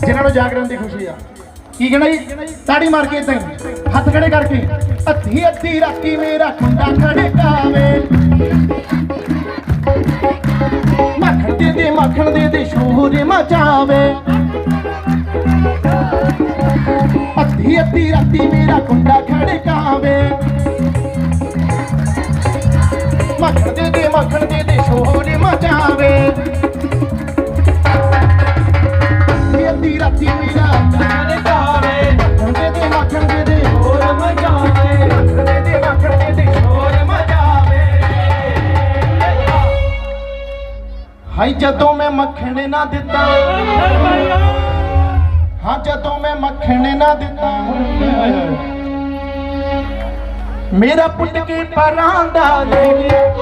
ਜਿਨ੍ਹਾਂ ਨੂੰ ਜਾਗਰਣ ਦੀ ਖੁਸ਼ੀ ਆ। ਕੀ ਕਹਿਣਾ ਜੀ ਤਾੜੀ ਮਾਰ ਕੇ ਇਦਾਂ ਹੱਥ ਖੜੇ ਕਰਕੇ। ਅੱਧੀ ਅੱਧੀ ਰਾਤੀ ਮੇਰਾ ਕੁੰਡਾ ਖੜਕਾਵੇ ਮੱਖਣ ਦੇ ਦੇ, ਮੱਖਣ ਦੇ ਦੇ, ਸ਼ੋਰ ਮਚਾਵੇ। ਅੱਧੀ ਅੱਧੀ ਰਾਤੀ ਮੇਰਾ ਕੁੰਡਾ ਖੜਕਾਵੇ ਮੱਖਣ ਦੇ ਦੇ, ਮੱਖਣ ਦੇ ਦੇ, ਸ਼ੋਰ ਮਚਾਵੇ। ਹਾਈ ਜਦੋਂ ਮੈਂ ਮੱਖਣ ਨਾ ਦਿੱਤਾ। ਹਾਂ ਜਦੋਂ ਮੈਂ ਮੱਖਣ ਨਾ ਦਿੱਤਾ। ਮੇਰਾ ਪੁੱਟ ਕੇ ਪਰਾਂ ਦਾ ਲੈ ਗਿਆ।